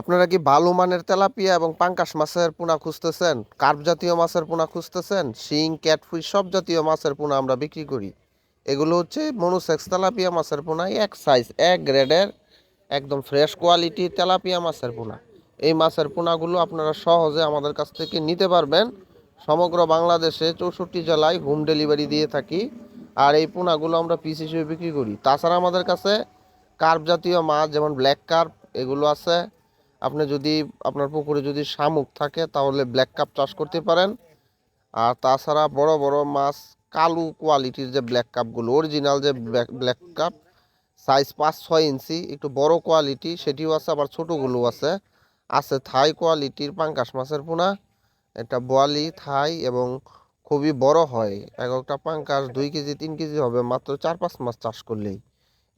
আপনারা কি ভালো মানের তেলাপিয়া এবং পাঙ্কাশ মাছের পোনা খুঁজতেছেন? কার্প জাতীয় মাছের পোনা খুঁজতেছেন? শিং, ক্যাটফিশ, সব জাতীয় মাছের পোনা আমরা বিক্রি করি। এগুলো হচ্ছে মনোসেক্স তেলাপিয়া মাছের পোনা, এক সাইজ এক গ্রেডের একদম ফ্রেশ কোয়ালিটি তেলাপিয়া মাছের পোনা। এই মাছের পোনাগুলো আপনারা সহজে আমাদের কাছ থেকে নিতে পারবেন। সমগ্র বাংলাদেশে চৌষট্টি জেলায় হোম ডেলিভারি দিয়ে থাকি। আর এই পোনাগুলো আমরা পিস হিসেবে বিক্রি করি। তাছাড়া আমাদের কাছে কার্প জাতীয় মাছ, যেমন ব্ল্যাক কার্প এগুলো আছে। আপনি যদি আপনার পুকুরে যদি শামুক থাকে, তাহলে ব্ল্যাক কাপ চাষ করতে পারেন। আর তাছাড়া বড় বড় মাছ, কালো কোয়ালিটির যে ব্ল্যাক কাপগুলো অরিজিনাল যে ব্ল্যাক কাপ সাইজ পাঁচ, ছয় ইঞ্চি একটু বড় কোয়ালিটি সেটিও আছে, আবার ছোটোগুলো আছে। আছে থাই কোয়ালিটির পাঙ্কাশ মাছের পোনা এটা বোয়ালি থাই এবং খুবই বড় হয়। এক একটা পাঙ্কাশ দুই কেজি, তিন কেজি হবে, মাত্র চার, পাঁচ মাস চাষ করলেই।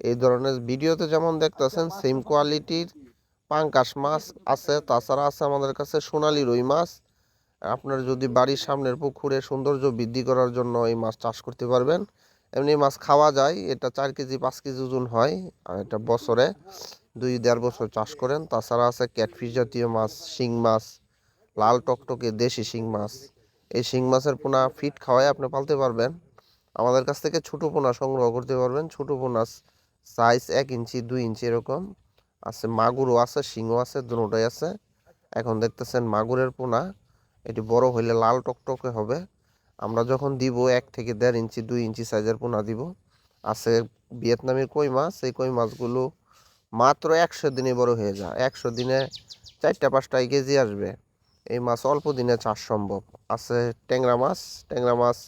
এই ধরনের ভিডিওতে যেমন দেখতেছেন সেম কোয়ালিটির পাঙ্কাশ মাছ আছে, তাছাড়া আছে আমাদের কাছে সোনালি রুই মাছ। আপনার যদি বাড়ির সামনের পুকুরে সৌন্দর্য বৃদ্ধি করার জন্য এই মাছ চাষ করতে পারবেন। এমনি মাছ খাওয়া যায়, এটা চার কেজি, পাঁচ কেজি ওজন হয়, আর এটা বছরে দুই, দেড় বছর চাষ করেন। তাছাড়া আছে ক্যাটফিশ জাতীয় মাছ, শিং মাছ, লাল টকটকে দেশি শিং মাছ। এই শিং মাছের পোনা ফিট খাওয়ায় আপনি পালতে পারবেন। আমাদের কাছ থেকে ছোটো পোনা সংগ্রহ করতে পারবেন। ছোটো পোনা সাইজ এক ইঞ্চি, দুই ইঞ্চি এরকম। আছে মাগুরও আছে শিঙও আছে দুটোই আছে। এখন দেখতেছেন মাগুরের পোনা, এটি বড় হইলে লাল টকটকে হবে। আমরা যখন দিব এক থেকে দেড় ইঞ্চি, দুই ইঞ্চি সাইজের পোনা দিব। আছে ভিয়েতনামের কই মাছ, এই কই মাছগুলো মাত্র একশো দিনে বড় হয়ে যায়। একশো দিনে চারটা, পাঁচটা কেজি আসবে। এই মাছ অল্প দিনে চাষ সম্ভব। আছে ট্যাংরা মাছ ট্যাংরা মাছ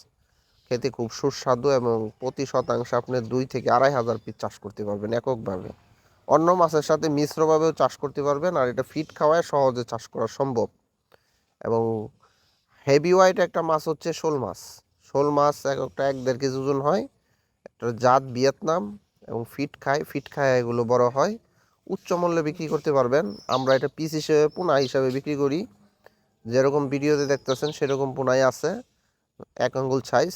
খেতে খুব সুস্বাদু এবং প্রতি শতাংশে আপনি দুই থেকে আড়াই হাজার পিস চাষ করতে পারবেন এককভাবে। অন্য মাছের সাথে মিশ্রভাবেও চাষ করতে পারবেন আর এটা ফিট খাওয়ায় সহজে চাষ করা সম্ভব। এবং হেভি ওয়াইট একটা মাছ হচ্ছে শোল মাছ। শোল মাছ এক একটা এক দেড় কেজি ওজন হয়। একটা জাত ভিয়েতনাম এবং ফিট খায়। ফিট খায় এগুলো বড় হয়। উচ্চ মূল্যে বিক্রি করতে পারবেন। আমরা এটা পিস হিসেবে, পোনা হিসাবে বিক্রি করি। যেরকম ভিডিওতে দেখতেছেন, সেরকম পোনাই আছে। এক আঙ্গুল সাইজ